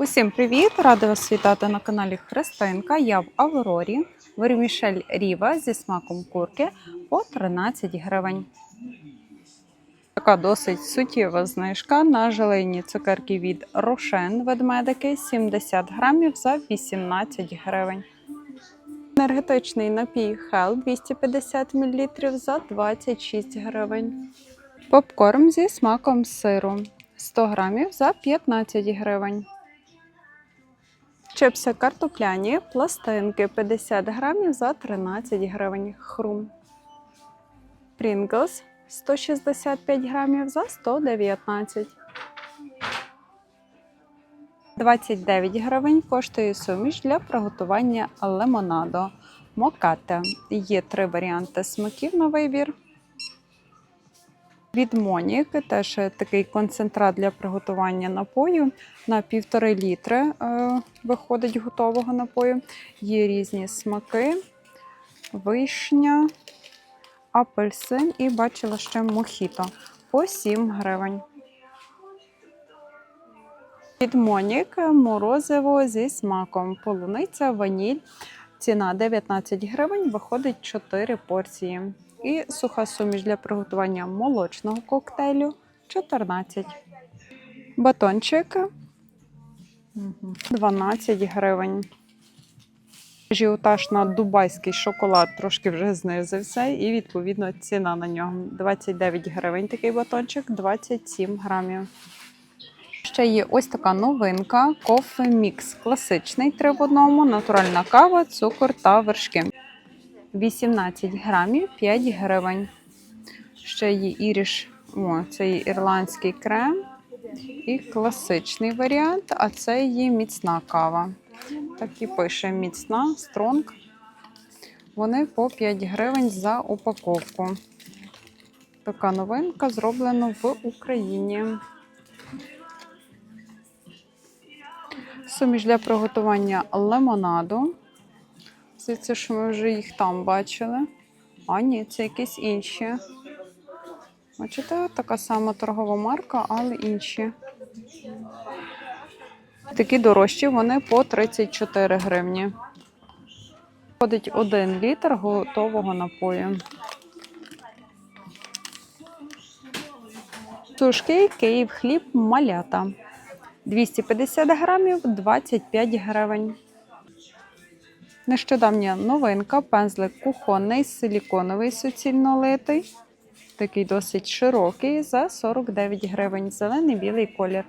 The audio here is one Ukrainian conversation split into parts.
Усім привіт! Рада вас вітати на каналі Христинка. Я в Аврорі. Вермішель Ріва зі смаком курки по 13 гривень. Така досить суттєва знижка на желейні цукерки від Рошен ведмедики 70 грамів за 18 гривень. Енергетичний напій Хел 250 мл за 26 гривень. Попкорн зі смаком сиру 100 грамів за 15 гривень. Чипси картопляні, пластинки 50 грамів за 13 гривень. Хрум. Pringles 165 грамів за 119. 29 гривень коштує суміш для приготування лимонадо. Мокате. Є три варіанти смаків на вибір. Від Монік теж такий концентрат для приготування напою на півтори літри е, виходить готового напою. Є різні смаки, вишня, апельсин і бачила ще мохіто по 7 гривень. Від Монік морозиво зі смаком. Полуниця, ваніль. Ціна 19 гривень, виходить 4 порції. І суха суміш для приготування молочного коктейлю 14. Батончик 12 гривень. Ажіотаж на дубайський шоколад трошки вже знизився, і відповідно ціна на нього 29 гривень. Такий батончик, 27 грамів. Ще є ось така новинка: кофе мікс. Класичний 3 в одному, натуральна кава, цукор та вершки. 18 грамів 5 гривень. Ще є іріш, о, це є ірландський крем і класичний варіант, а це є міцна кава. Так і пише міцна, стронг. Вони по 5 гривень за упаковку. Така новинка зроблена в Україні. Суміш для приготування лимонаду. Здається, що ми вже їх там бачили. А, ні, це якісь інші. Бачите, така сама торгова марка, але інші. Такі дорожчі, вони по 34 гривні. Входить 1 літр готового напою. Сушки Київ хліб малята. 250 грамів 25 гривень. Нещодавня новинка пензлик кухонний силіконовий суцільно литий. Такий досить широкий за 49 гривень. Зелений білий колір.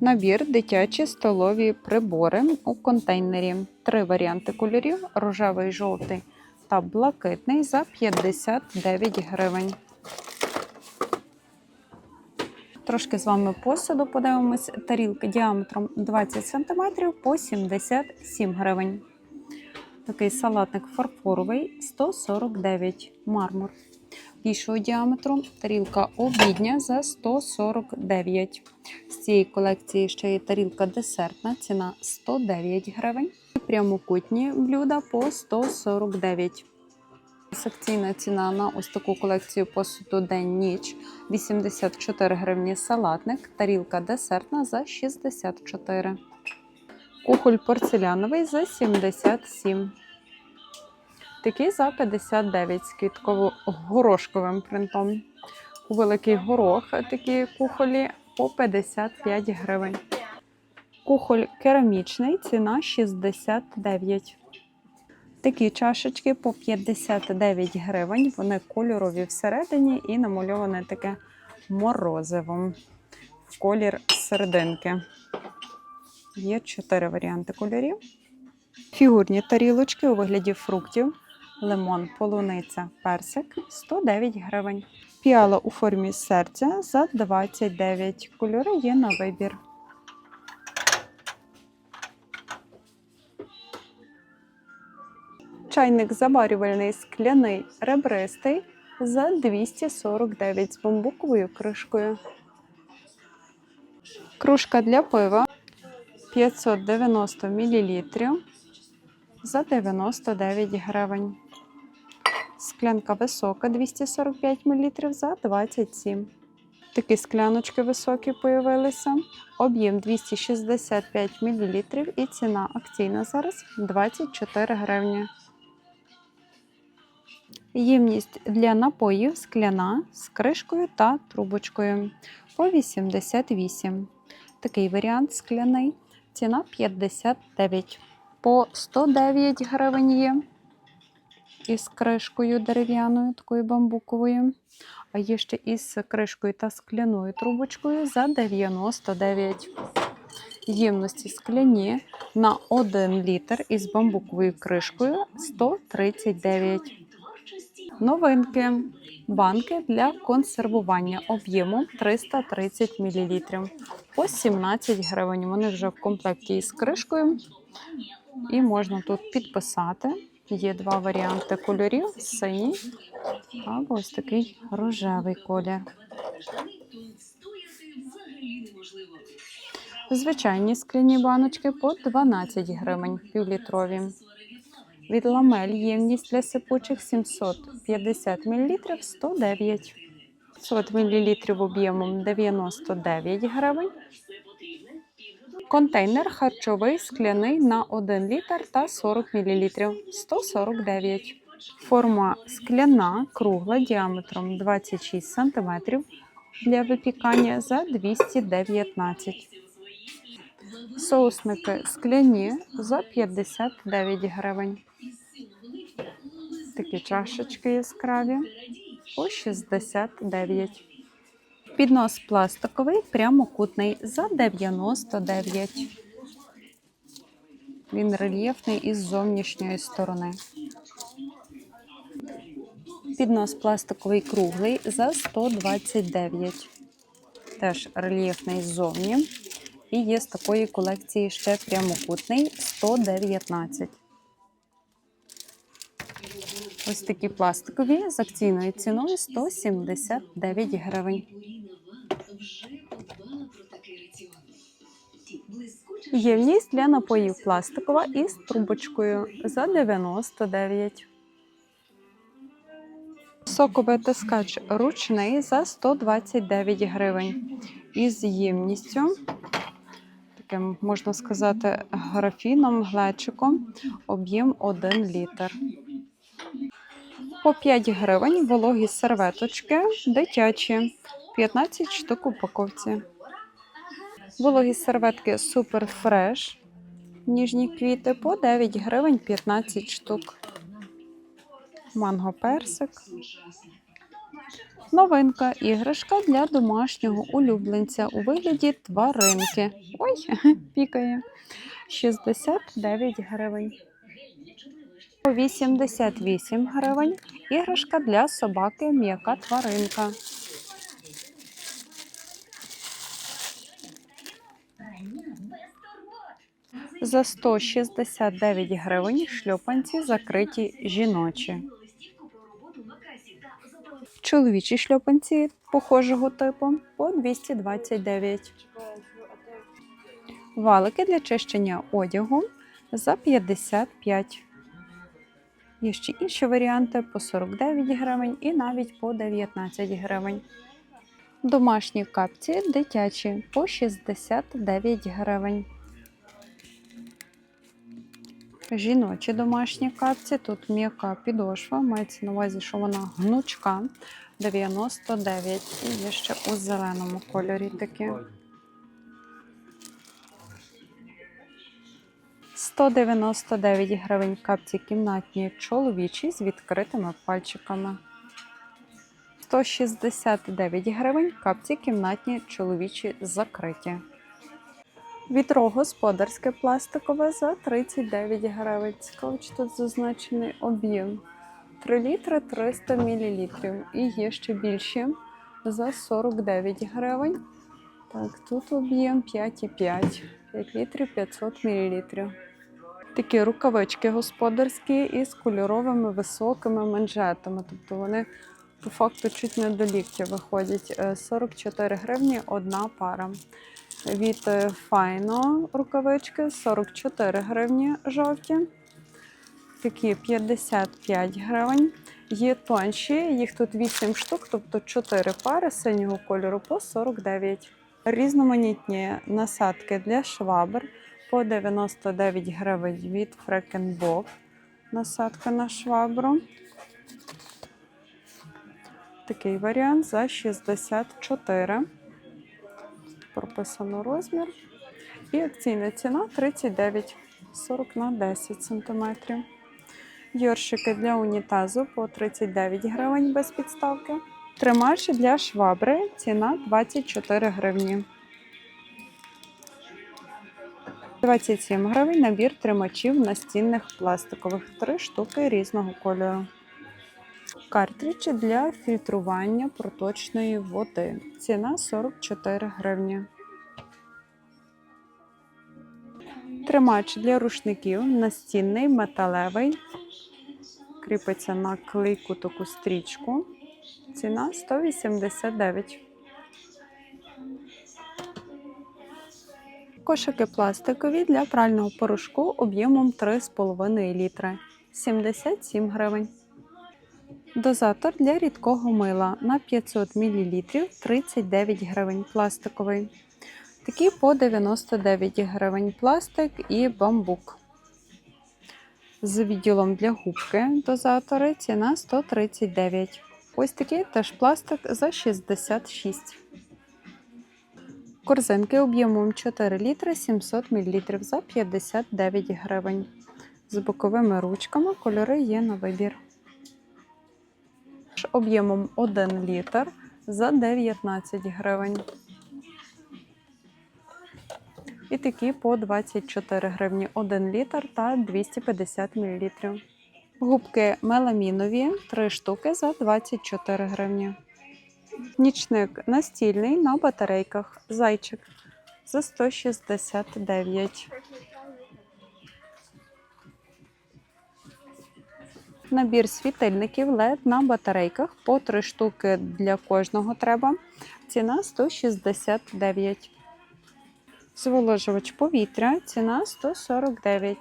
Набір дитячі столові прибори у контейнері. Три варіанти кольорів: рожевий, жовтий та блакитний за 59 гривень. Трошки з вами посуду подивимось. Тарілки діаметром 20 см по 77 гривень. Такий салатник фарфоровий 149 мармур. Більшого діаметру тарілка обідня за 149. З цієї колекції ще є тарілка десертна, ціна 109 гривень. Прямокутні блюда по 149. Секційна ціна на ось таку колекцію посуду день-ніч 84 гривні салатник, тарілка десертна за 64. Кухоль порцеляновий за 77. Такий за 59 з квітково-горошковим принтом. У великий горох такі кухолі по 55 гривень. Кухоль керамічний, ціна 69. Такі чашечки по 59 гривень. Вони кольорові всередині і намальоване таке морозивом в колір серединки. Є чотири варіанти кольорів. Фігурні тарілочки у вигляді фруктів. Лимон, полуниця, персик 109 гривень. Піала у формі серця за 29. Кольори є на вибір. Чайник заварювальний скляний ребристий за 249 з бамбуковою кришкою. Кружка для пива 590 мл за 99 гривень. Склянка висока 245 мл за 27. Такі скляночки високі появилися. Об'єм 265 мл і ціна акційна зараз 24 гривні. Ємність для напоїв скляна з кришкою та трубочкою по 88. Такий варіант скляний. Ціна 59. По 109 гривень є. Із кришкою дерев'яною, такою бамбуковою. А є ще із кришкою та скляною трубочкою за 99. Ємності скляні на 1 літр із бамбуковою кришкою 139. Новинки. Банки для консервування об'ємом 330 мл. По 17 гривень. Вони вже в комплекті із кришкою. І можна тут підписати. Є два варіанти кольорів: синій або ось такий рожевий колір. Звичайні скляні баночки по 12 гривень півлітрові. Від ламель ємність для сипучих 750 мл 109. 500 мл об'ємом 99 гривень. Контейнер харчовий скляний на 1 літр та 40 мл 149. Форма скляна, кругла діаметром 26 см для випікання за 219. Соусники скляні за 59 гривень. Такі чашечки яскраві по 69. Піднос пластиковий, прямокутний за 99. Він рельєфний із зовнішньої сторони. Піднос пластиковий круглий за 129. Теж рельєфний ззовні. І є з такої колекції ще прямокутний 119. Ось такі пластикові з акційною ціною 179 гривень. Ємність для напоїв пластикова із трубочкою за 99. Соковитискач ручний за 129 гривень. Із ємністю, таким можна сказати, графіном, глечиком, об'єм 1 літр. По 5 гривень вологі серветочки дитячі, 15 штук упаковці. Вологі серветки Super Fresh, ніжні квіти по 9 гривень 15 штук. Манго персик. Новинка іграшка для домашнього улюбленця у вигляді тваринки. Ой, пікає. 69 гривень. По 88 гривень. Іграшка для собаки м'яка тваринка. За 169 гривень шльопанці закриті жіночі. Чоловічі шльопанці похожого типу по 229. Валики для чищення одягу за 55. Є ще інші варіанти по 49 гривень і навіть по 19 гривень. Домашні капці дитячі по 69 гривень. Жіночі домашні капці. Тут м'яка підошва. Мається на увазі, що вона гнучка 99 і є ще у зеленому кольорі такі. 199 гривень капці кімнатні чоловічі з відкритими пальчиками. 169 гривень капці кімнатні чоловічі закриті. Відро господарське пластикове за 39 гривень. Цікаво, чи тут зазначений об'єм. 3 літри 300 мл. І є ще більші за 49 гривень. Так, тут об'єм 5,5. 5 літрів 500 мл. Такі рукавички господарські із кольоровими високими манжетами. Тобто вони по факту чуть не до ліктя виходять. Е, 44 гривні одна пара. Від е, Файно рукавички 44 гривні жовті. Такі 55 гривень. Є тонші, їх тут 8 штук, тобто 4 пари синього кольору по 49. Різноманітні насадки для швабр по 99 гривень від Фрекенбок. Насадка на швабру. Такий варіант за 64. Прописано розмір. І акційна ціна 39 40 на 10 см. Йоршики для унітазу по 39 гривень без підставки. Тримач для швабри ціна 24 гривні. 27 гривень набір тримачів настінних пластикових 3 штуки різного кольору. Картриджі для фільтрування проточної води. Ціна 44 гривні. Тримач для рушників настінний металевий. Кріпиться на клейку таку стрічку. Ціна 189. Кошики пластикові для прального порошку об'ємом 3,5 літри 77 гривень. Дозатор для рідкого мила на 500 мл 39 гривень пластиковий. Такі по 99 гривень пластик і бамбук. З відділом для губки дозатори ціна 139. Ось такий теж пластик за 66. Корзинки об'ємом 4 літри 700 мл за 59 гривень. З боковими ручками кольори є на вибір. Об'ємом 1 літр за 19 гривень. І такі по 24 гривні 1 літр та 250 мл. Губки меламінові 3 штуки за 24 гривні. Нічник настільний на батарейках. Зайчик за 169. Набір світильників LED на батарейках по 3 штуки для кожного треба. Ціна 169. Зволожувач повітря. Ціна 149.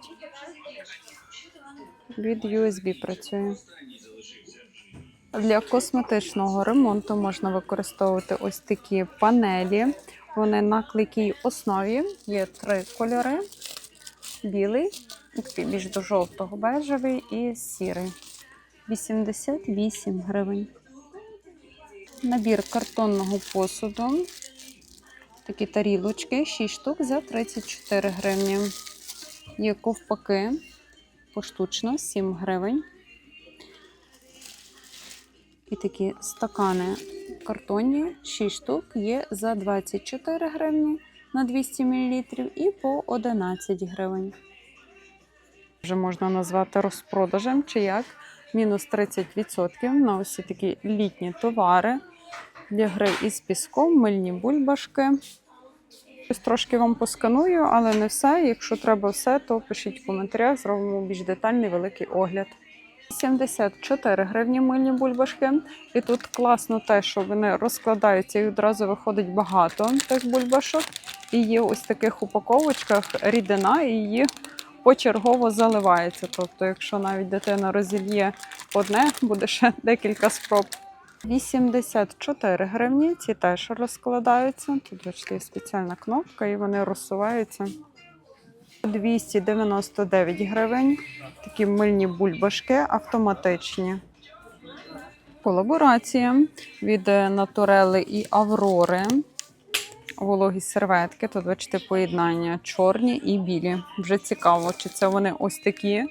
Від USB працює. Для косметичного ремонту можна використовувати ось такі панелі. Вони на клейкій основі. Є три кольори: білий, такий більш до жовтого бежевий і сірий. 88 гривень. Набір картонного посуду. Такі тарілочки, 6 штук за 34 гривні. Є ковпаки поштучно 7 гривень. І такі стакани картонні, 6 штук є за 24 гривні на 200 мл і по 11 гривень. Вже можна назвати розпродажем чи як. Мінус 30% на ось такі літні товари для гри із піском, мильні бульбашки. Ось трошки вам посканую, але не все. Якщо треба все, то пишіть в коментарях, зробимо більш детальний великий огляд. 74 гривні мильні бульбашки. І тут класно те, що вони розкладаються і одразу виходить багато тих бульбашок. І є ось таких упаковочках рідина, і її почергово заливається. Тобто, якщо навіть дитина розільє одне, буде ще декілька спроб. 84 гривні, ці теж розкладаються. Тут бачите, спеціальна кнопка, і вони розсуваються. 299 гривень. Такі мильні бульбашки автоматичні. Колаборація від Натурели і Аврори. Вологі серветки. Тут бачите поєднання чорні і білі. Вже цікаво, чи це вони ось такі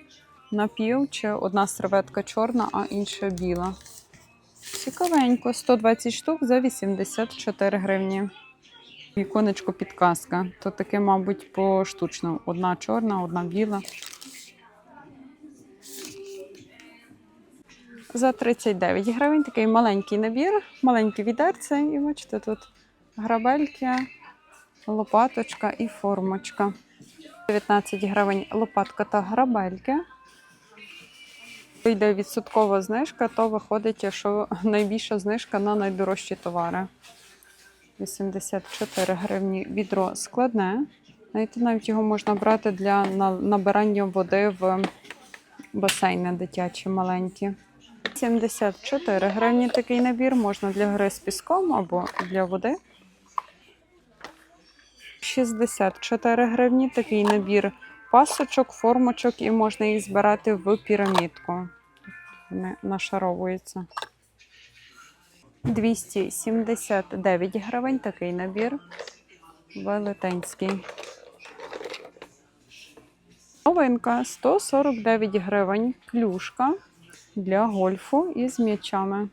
напів, чи одна серветка чорна, а інша біла. Цікавенько, 120 штук за 84 гривні. Віконечко підказка. То таке, мабуть, поштучно. Одна чорна, одна біла. За 39 гривень такий маленький набір, маленьке відерце. І бачите, тут грабельки, лопаточка і формочка. 19 гривень лопатка та грабельки. Йде відсоткова знижка, то виходить, що найбільша знижка на найдорожчі товари. 84 гривні відро складне. Знаєте, навіть його можна брати для набирання води в басейни дитячі маленькі. 84 гривні такий набір. Можна для гри з піском або для води. 64 гривні такий набір пасочок, формочок, і можна їх збирати в пірамідку. Вони нашаровуються. 279 гривень такий набір. Велетенський. Новинка 149 гривень. Клюшка для гольфу із м'ячами.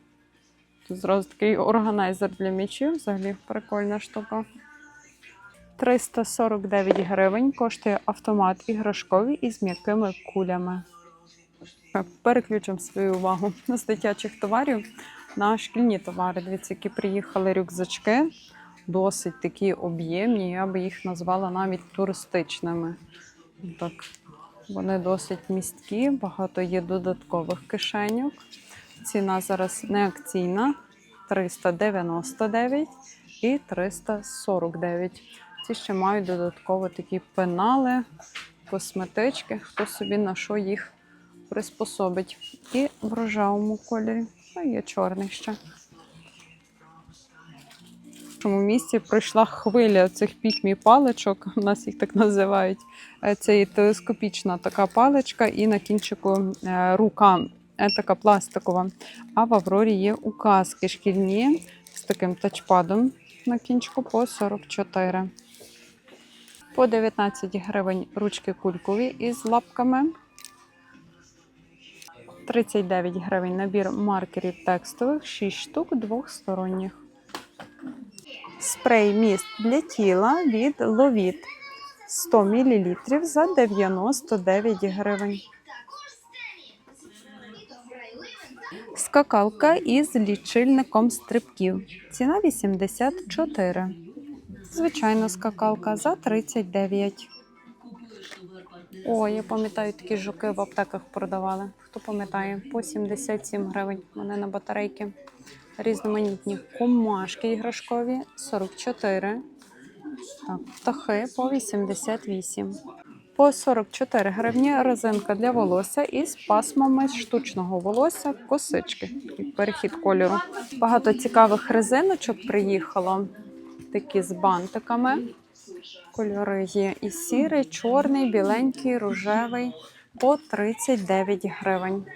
Тут зразу такий органайзер для м'ячів. Взагалі прикольна штука. 349 гривень коштує автомат іграшковий із м'якими кулями. Переключимо свою увагу з дитячих товарів на шкільні товари. Дивіться, які приїхали рюкзачки, досить такі об'ємні. Я би їх назвала навіть туристичними. Так, вони досить місткі, багато є додаткових кишеньок. Ціна зараз не акційна 399 і 349. Ці ще мають додатково такі пенали, косметички, хто собі на що їх приспособить. І в рожевому кольорі. Ну, є чорний ще. В цьому місці пройшла хвиля цих пікмі паличок, у нас їх так називають. Е, Це є телескопічна така паличка, і на кінчику е, рука е, така пластикова. А в Аврорі є указки шкільні з таким тачпадом на кінчику по 44. По 19 гривень ручки кулькові із лапками. 39 гривень набір маркерів текстових, 6 штук двохсторонніх. Спрей міст для тіла від Ловіт 100 мл за 99 гривень. Скакалка із лічильником стрибків. Ціна 84. Звичайна скакалка за 39. О, я пам'ятаю, такі жуки в аптеках продавали. Хто пам'ятає? По 77 гривень. Вони на батарейки. Різноманітні комашки іграшкові 44. Так, птахи по 88. По 44 гривні резинка для волосся із пасмами штучного волосся, косички. Такий перехід кольору. Багато цікавих резиночок приїхало. Такі з бантиками. Кольори є і сірий, чорний, біленький, рожевий по 39 гривень.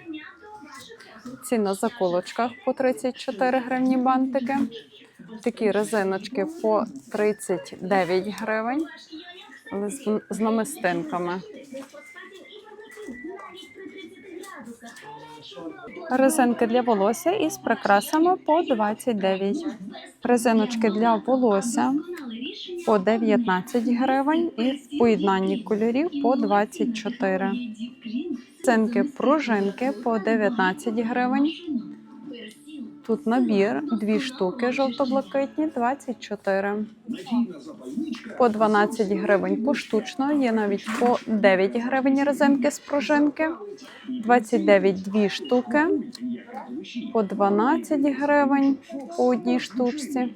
Ці на заколочках по 34 гривні бантики. Такі резиночки по 39 гривень, але з намистинками. Резинки для волосся із прикрасами по 29. Резиночки для волосся по 19 гривень і в поєднанні кольорів по 24. Резинки пружинки по 19 гривень. Тут набір, дві штуки жовто-блакитні, 24. По 12 гривень поштучно, є навіть по 9 гривень резинки з пружинки. 29 дві штуки, по 12 гривень по одній штучці.